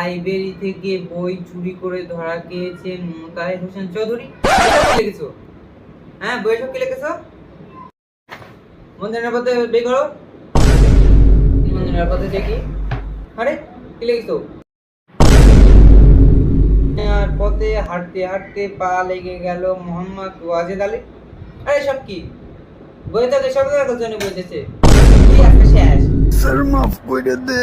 Library থেকে বই চুরি করে ধরা গিয়েছেন মোতায়ের হোসেন চৌধুরী। লিখেছো হ্যাঁ বই সব কি লিখেছো? মন্দিরের পথে বের করো। মন্দিরের পথে দেখি। আরে, কি লিখেছো? আর পথে হাঁটতে হাঁটতে পা লেগে গেল মোহাম্মদ ওয়াজেদ আলী। আরে সব কি? বইতে সব জন্য বলতেছে কি একটা শেষ। স্যার, মাফ করে দে।